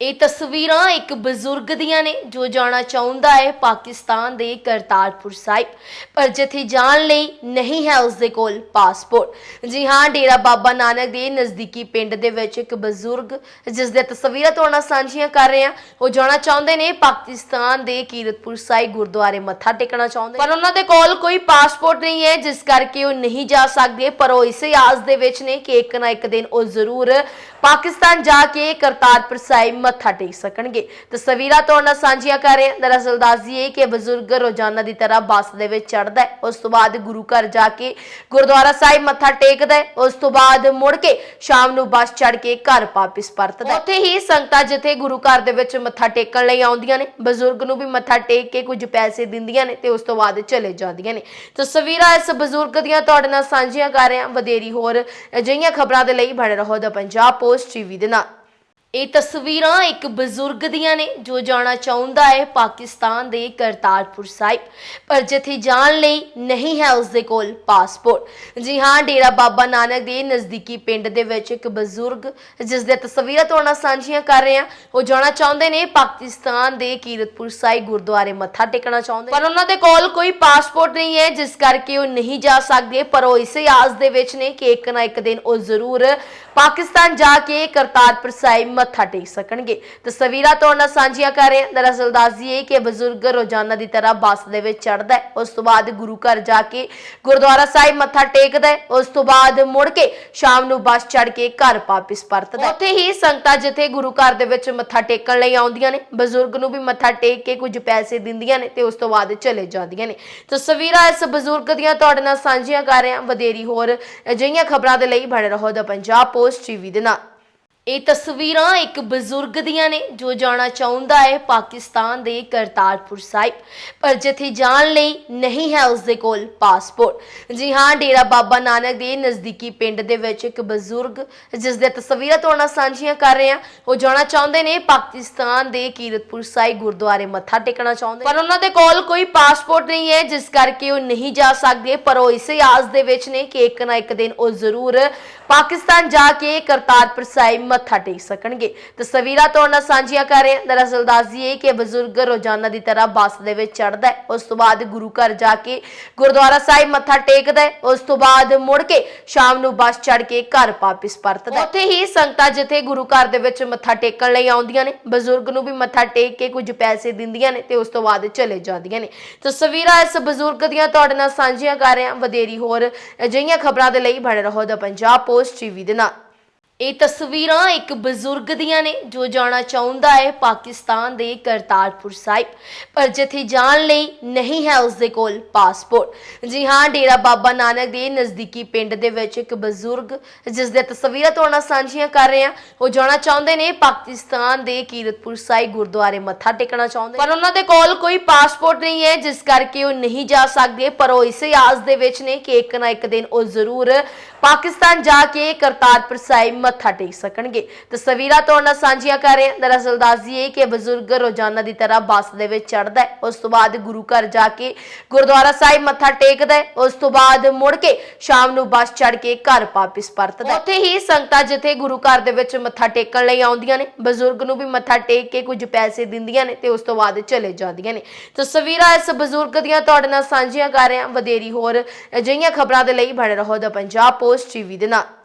ਇਹ ਤਸਵੀਰਾਂ ਇੱਕ ਬਜ਼ੁਰਗ ਦੀਆਂ ਨੇ ਜੋ ਜਾਣਾ ਚਾਹੁੰਦਾ ਹੈ ਪਾਕਿਸਤਾਨ ਦੇ ਕਰਤਾਰਪੁਰ ਸਾਹਿਬ। ਪਰ ਜਿੱਥੇ ਜਾਣ ਲਈ ਨਹੀਂ ਹੈ ਉਸ ਦੇ ਕੋਲ ਪਾਸਪੋਰਟ। ਜੀ ਹਾਂ, ਡੇਰਾ ਬਾਬਾ ਨਾਨਕ ਦੇ ਨਜ਼ਦੀਕੀ ਪਿੰਡ ਦੇ ਵਿੱਚ ਇੱਕ ਬਜ਼ੁਰਗ, ਜਿਸ ਦੀਆਂ ਤਸਵੀਰਾਂ ਤੁਹਾਡਾ ਸਾਂਝੀਆਂ ਕਰ ਰਹੇ ਹਾਂ। ਉਹ ਜਾਣਾ ਚਾਹੁੰਦੇ ਨੇ ਪਾਕਿਸਤਾਨ ਦੇ ਕੀਰਤਪੁਰ ਸਾਹਿਬ ਗੁਰਦੁਆਰੇ ਮੱਥਾ ਟੇਕਣਾ ਚਾਹੁੰਦੇ ਪਰ ਉਹਨਾਂ ਦੇ ਕੋਲ ਕੋਈ ਪਾਸਪੋਰਟ ਨਹੀਂ ਹੈ, ਜਿਸ ਕਰਕੇ ਉਹ ਨਹੀਂ ਜਾ ਸਕਦੇ। ਪਰ ਉਹ ਇਸੇ ਆਸ ਦੇ ਵਿੱਚ ਨੇ ਕਿ ਇੱਕ ਨਾ ਇੱਕ ਦਿਨ ਉਹ ਜ਼ਰੂਰ ਪਾਕਿਸਤਾਨ ਜਾ ਕੇ ਕਰਤਾਰਪੁਰ ਸਾਹਿਬ ਮੱਥਾ ਟੇਕ ਸਕਣਗੇ। ਤਸਵੀਰਾਂ ਤੁਹਾਡੇ ਨਾਲ ਸਾਂਝੀਆਂ ਕਰ ਰਹੇ ਹਾਂ। ਦਰਅਸਲ ਦੱਸ ਕਿ ਬਜ਼ੁਰਗ ਰੋਜ਼ਾਨਾ ਦੀ ਤਰ੍ਹਾਂ ਬੱਸ ਦੇ ਵਿੱਚ ਚੜਦਾ ਹੈ। ਉਸ ਤੋਂ ਬਾਅਦ ਗੁਰੂ ਘਰ ਜਾ ਕੇ ਗੁਰਦੁਆਰਾ ਸਾਹਿਬ ਮੱਥਾ ਟੇਕਦਾ ਹੈ। ਉਸ ਤੋਂ ਬਾਅਦ ਮੁੜ ਕੇ ਸ਼ਾਮ ਨੂੰ ਬੱਸ ਚੜ੍ਹ ਕੇ ਘਰ ਵਾਪਿਸ ਪਰਤਦਾ ਉੱਥੇ ਹੀ ਸੰਗਤਾਂ ਜਿੱਥੇ ਗੁਰੂ ਘਰ ਦੇ ਵਿੱਚ ਮੱਥਾ ਟੇਕਣ ਲਈ ਆਉਂਦੀਆਂ ਨੇ, ਬਜ਼ੁਰਗ ਨੂੰ ਵੀ ਮੱਥਾ ਟੇਕ ਕੇ ਕੁਝ ਪੈਸੇ ਦਿੰਦੀਆਂ ਨੇ ਤੇ ਉਸ ਤੋਂ ਬਾਅਦ ਚਲੇ ਜਾਂਦੀਆਂ ਨੇ। ਤਸਵੀਰਾਂ ਇਸ ਬਜ਼ੁਰਗ ਦੀਆਂ ਤੁਹਾਡੇ ਨਾਲ ਸਾਂਝੀਆਂ ਕਰ ਰਹੇ ਹਾਂ। ਵਧੇਰੀ ਹੋਰ ਅਜਿਹੀਆਂ ਖਬਰਾਂ ਦੇ ਲਈ ਬਣੇ ਰਹੋ ਦਾ ਪੰਜਾਬ ਪੋਸਟ ਟੀਵੀ ਦੇ ਨਾਲ। ਇਹ ਤਸਵੀਰਾਂ ਇੱਕ ਬਜ਼ੁਰਗ ਦੀਆਂ ਨੇ, ਜੋ ਜਾਣਾ ਚਾਹੁੰਦਾ ਹੈ ਪਾਕਿਸਤਾਨ ਦੇ ਕਰਤਾਰਪੁਰ ਸਾਹਿਬ। ਪਰ ਜਿੱਥੇ ਜਾਣ ਲਈ ਨਹੀਂ ਹੈ ਉਸ ਦੇ ਕੋਲ ਪਾਸਪੋਰਟ। ਜੀ ਹਾਂ, ਡੇਰਾ ਬਾਬਾ ਨਾਨਕ ਦੇ ਨਜ਼ਦੀਕੀ ਪਿੰਡ ਦੇ ਵਿੱਚ ਇੱਕ ਬਜ਼ੁਰਗ, ਜਿਸ ਦੀਆਂ ਤਸਵੀਰਾਂ ਤੁਹਾਡੇ ਨਾਲ ਸਾਂਝੀਆਂ ਕਰ ਰਹੇ ਹਾਂ। ਉਹ ਜਾਣਾ ਚਾਹੁੰਦੇ ਨੇ ਪਾਕਿਸਤਾਨ ਦੇ ਕੀਰਤਪੁਰ ਸਾਹਿਬ ਗੁਰਦੁਆਰੇ ਮੱਥਾ ਟੇਕਣਾ ਚਾਹੁੰਦੇ ਪਰ ਉਹਨਾਂ ਦੇ ਕੋਲ ਕੋਈ ਪਾਸਪੋਰਟ ਨਹੀਂ ਹੈ, ਜਿਸ ਕਰਕੇ ਉਹ ਨਹੀਂ ਜਾ ਸਕਦੇ। ਪਰ ਉਹ ਇਸੇ ਆਸ ਦੇ ਵਿੱਚ ਨੇ ਕਿ ਇੱਕ ਨਾ ਇੱਕ ਦਿਨ ਉਹ ਜ਼ਰੂਰ ਪਾਕਿਸਤਾਨ ਜਾ ਕੇ ਕਰਤਾਰਪੁਰ ਸਾਹਿਬ ਮੱਥਾ ਟੇਕ ਸਕਣਗੇ। ਤਸਵੀਰਾਂ ਤੁਹਾਡੇ ਨਾਲ ਸਾਂਝੀਆਂ ਕਰ ਰਹੇ ਦਰਅਸਲ ਦੱਸ ਕਿ ਬਜ਼ੁਰਗ ਰੋਜ਼ਾਨਾ ਦੀ ਤਰ੍ਹਾਂ ਬੱਸ ਦੇ ਵਿੱਚ ਚੜ੍ਹਦਾ ਹੈ। ਉਸ ਤੋਂ ਬਾਅਦ ਗੁਰੂ ਘਰ ਜਾ ਕੇ ਗੁਰਦੁਆਰਾ ਸਾਹਿਬ ਮੱਥਾ ਟੇਕਦਾ ਹੈ। ਉਸ ਤੋਂ ਬਾਅਦ ਮੁੜ ਕੇ ਸ਼ਾਮ ਨੂੰ ਬੱਸ ਚੜ ਕੇ ਘਰ ਵਾਪਿਸ ਪਰਤਦਾ ਹੈ। ਉੱਥੇ ਹੀ ਸੰਗਤਾਂ ਜਿੱਥੇ ਗੁਰੂ ਘਰ ਦੇ ਵਿੱਚ ਮੱਥਾ ਟੇਕਣ ਲਈ ਆਉਂਦੀਆਂ ਨੇ, ਬਜ਼ੁਰਗ ਨੂੰ ਵੀ ਮੱਥਾ ਟੇਕ ਕੇ ਕੁਝ ਪੈਸੇ ਦਿੰਦੀਆਂ ਨੇ ਤੇ ਉਸ ਤੋਂ ਬਾਅਦ ਚਲੇ ਜਾਂਦੀਆਂ ਨੇ। ਤਸਵੀਰਾਂ ਇਸ ਬਜ਼ੁਰਗ ਦੀਆਂ ਤੁਹਾਡੇ ਨਾਲ ਸਾਂਝੀਆਂ ਕਰ ਰਹੇ ਹਾਂ। ਵਧੇਰੀ ਹੋਰ ਅਜਿਹੀਆਂ ਖਬਰਾਂ ਦੇ ਲਈ ਬਣੇ ਰਹੋ ਦਾ ਪੰਜਾਬ ਪੋਸਟ ਟੀਵੀ ਦੇ ਨਾਲ। ਇਹ ਤਸਵੀਰਾਂ ਇੱਕ ਬਜ਼ੁਰਗ ਦੀਆਂ ਨੇ ਜੋ ਜਾਣਾ ਚਾਹੁੰਦਾ ਹੈ ਪਾਕਿਸਤਾਨ ਦੇ ਕਰਤਾਰਪੁਰ ਸਾਹਿਬ। ਪਰ ਜਿੱਥੇ ਜਾਣ ਲਈ ਨਹੀਂ ਹੈ ਉਸ ਦੇ ਕੋਲ ਪਾਸਪੋਰਟ। ਜੀ ਹਾਂ, ਡੇਰਾ ਬਾਬਾ ਨਾਨਕ ਦੇ ਨਜ਼ਦੀਕੀ ਪਿੰਡ ਦੇ ਵਿੱਚ ਇੱਕ ਬਜ਼ੁਰਗ ਜਿਸ ਦੀਆਂ ਤਸਵੀਰਾਂ ਤੁਹਾਡੇ ਨਾਲ ਸਾਂਝੀਆਂ ਕਰ ਰਹੇ ਹਾਂ। ਉਹ ਜਾਣਾ ਚਾਹੁੰਦੇ ਨੇ ਪਾਕਿਸਤਾਨ ਦੇ ਕੀਰਤਪੁਰ ਸਾਹਿਬ ਗੁਰਦੁਆਰੇ ਮੱਥਾ ਟੇਕਣਾ ਚਾਹੁੰਦੇ ਪਰ ਉਹਨਾਂ ਦੇ ਕੋਲ ਕੋਈ ਪਾਸਪੋਰਟ ਨਹੀਂ ਹੈ, ਜਿਸ ਕਰਕੇ ਉਹ ਨਹੀਂ ਜਾ ਸਕਦੇ। ਪਰ ਉਹ ਇਸੇ ਆਸ ਦੇ ਵਿੱਚ ਨੇ ਕਿ ਇੱਕ ਨਾ ਇੱਕ ਦਿਨ ਉਹ ਜ਼ਰੂਰ ਪਾਕਿਸਤਾਨ ਜਾ ਕੇ ਕਰਤਾਰਪੁਰ ਸਾਹਿਬ ਮੱਥਾ ਟੇਕ ਸਕਣਗੇ। ਤਸਵੀਰਾਂ ਤੁਹਾਡੇ ਨਾਲ ਸਾਂਝੀਆਂ ਕਰ ਰਹੇ ਹਾਂ ਦਰਅਸਲ ਦੱਸ ਕਿ ਬਜ਼ੁਰਗ ਰੋਜ਼ਾਨਾ ਦੀ ਤਰ੍ਹਾਂ ਬੱਸ ਦੇ ਵਿੱਚ ਚੜ੍ਹਦਾ ਹੈ। ਉਸ ਤੋਂ ਬਾਅਦ ਗੁਰੂ ਘਰ ਜਾ ਕੇ ਗੁਰਦੁਆਰਾ ਸਾਹਿਬ ਮੱਥਾ ਟੇਕਦਾ ਹੈ। ਉਸ ਤੋਂ ਬਾਅਦ ਮੁੜ ਕੇ ਸ਼ਾਮ ਨੂੰ ਬੱਸ ਚੜ੍ਹ ਕੇ ਘਰ ਵਾਪਿਸ ਪਰਤਦਾ ਹੈ। ਉੱਥੇ ਹੀ ਸੰਗਤਾਂ ਜਿੱਥੇ ਗੁਰੂ ਘਰ ਦੇ ਵਿੱਚ ਮੱਥਾ ਟੇਕਣ ਲਈ ਆਉਂਦੀਆਂ ਨੇ, ਬਜ਼ੁਰਗ ਨੂੰ ਵੀ ਮੱਥਾ ਟੇਕ ਕੇ ਕੁਝ ਪੈਸੇ ਦਿੰਦੀਆਂ ਨੇ ਤੇ ਉਸ ਤੋਂ ਬਾਅਦ ਚਲੇ ਜਾਂਦੀਆਂ ਨੇ। ਤਸਵੀਰਾਂ ਇਸ ਬਜ਼ੁਰਗ ਦੀਆਂ ਤੁਹਾਡੇ ਨਾਲ ਸਾਂਝੀਆਂ ਕਰ ਰਹੇ ਹਾਂ ਵਧੇਰੀ ਹੋਰ ਅਜਿਹੀਆਂ ਖਬਰਾਂ ਦੇ ਲਈ ਬਣੇ ਰਹੋ ਦਾ ਪੰਜਾਬ ਪੋਸਟ ਟੀਵੀ ਦੇ ਨਾਲ। ਇਹ ਤਸਵੀਰਾਂ ਇੱਕ ਬਜ਼ੁਰਗ ਦੀਆਂ ਨੇ ਜੋ ਜਾਣਾ ਚਾਹੁੰਦਾ ਹੈ ਪਾਕਿਸਤਾਨ ਦੇ ਕਰਤਾਰਪੁਰ ਸਾਹਿਬ। ਪਰ ਜਿੱਥੇ ਜਾਣ ਲਈ ਨਹੀਂ ਹੈ ਉਸ ਦੇ ਕੋਲ ਪਾਸਪੋਰਟ। ਜੀ ਹਾਂ, ਡੇਰਾ ਬਾਬਾ ਨਾਨਕ ਦੇ ਨਜ਼ਦੀਕੀ ਪਿੰਡ ਦੇ ਵਿੱਚ ਇੱਕ ਬਜ਼ੁਰਗ, ਜਿਸ ਦੀਆਂ ਤਸਵੀਰਾਂ ਤੁਹਾਡੇ ਨਾਲ ਸਾਂਝੀਆਂ ਕਰ ਰਹੇ ਹਾਂ। ਉਹ ਜਾਣਾ ਚਾਹੁੰਦੇ ਨੇ ਪਾਕਿਸਤਾਨ ਦੇ ਕੀਰਤਪੁਰ ਸਾਹਿਬ ਗੁਰਦੁਆਰੇ ਮੱਥਾ ਟੇਕਣਾ ਚਾਹੁੰਦੇ ਪਰ ਉਹਨਾਂ ਦੇ ਕੋਲ ਕੋਈ ਪਾਸਪੋਰਟ ਨਹੀਂ ਹੈ, ਜਿਸ ਕਰਕੇ ਉਹ ਨਹੀਂ ਜਾ ਸਕਦੇ। ਪਰ ਉਹ ਇਸੇ ਆਸ ਦੇ ਵਿੱਚ ਨੇ ਕਿ ਇੱਕ ਨਾ ਇੱਕ ਦਿਨ ਉਹ ਜ਼ਰੂਰ ਪਾਕਿਸਤਾਨ ਜਾ ਕੇ ਕਰਤਾਰਪੁਰ ਸਾਹਿਬ ਮੱਥਾ ਟੇਕ ਸਕਣਗੇ। ਤਸਵੀਰਾਂ ਤੁਹਾਡੇ ਨਾਲ ਸਾਂਝੀਆਂ ਕਰ ਰਹੇ ਹਾਂ। ਦਰਅਸਲ ਦੱਸ ਕਿ ਬਜ਼ੁਰਗ ਰੋਜ਼ਾਨਾ ਦੀ ਤਰ੍ਹਾਂ ਬੱਸ ਦੇ ਵਿੱਚ ਚੜ੍ਹਦਾ ਹੈ। ਉਸ ਤੋਂ ਬਾਅਦ ਗੁਰੂ ਘਰ ਜਾ ਕੇ ਗੁਰਦੁਆਰਾ ਸਾਹਿਬ ਮੱਥਾ ਟੇਕਦਾ ਹੈ। ਉਸ ਤੋਂ ਬਾਅਦ ਮੁੜ ਕੇ ਸ਼ਾਮ ਨੂੰ ਬੱਸ ਚੜ੍ਹ ਕੇ ਘਰ ਵਾਪਿਸ ਪਰਤਦਾ ਉੱਥੇ ਹੀ ਸੰਗਤਾਂ ਜਿੱਥੇ ਗੁਰੂ ਘਰ ਦੇ ਵਿੱਚ ਮੱਥਾ ਟੇਕਣ ਲਈ ਆਉਂਦੀਆਂ ਨੇ, ਬਜ਼ੁਰਗ ਨੂੰ ਵੀ ਮੱਥਾ ਟੇਕ ਕੇ ਕੁਝ ਪੈਸੇ ਦਿੰਦੀਆਂ ਨੇ ਤੇ ਉਸ ਤੋਂ ਬਾਅਦ ਚਲੇ ਜਾਂਦੀਆਂ ਨੇ। ਤਸਵੀਰਾਂ ਇਸ ਬਜ਼ੁਰਗ ਦੀਆਂ ਤੁਹਾਡੇ ਨਾਲ ਸਾਂਝੀਆਂ ਕਰ ਰਹੇ ਹਾਂ। ਵਧੇਰੀ ਹੋਰ ਅਜਿਹੀਆਂ ਖਬਰਾਂ ਦੇ ਲਈ ਬਣੇ ਰਹੋ ਦਾ ਪੰਜਾਬ ਪੋਸਟ ਟੀਵੀ ਦੇ ਨਾਲ।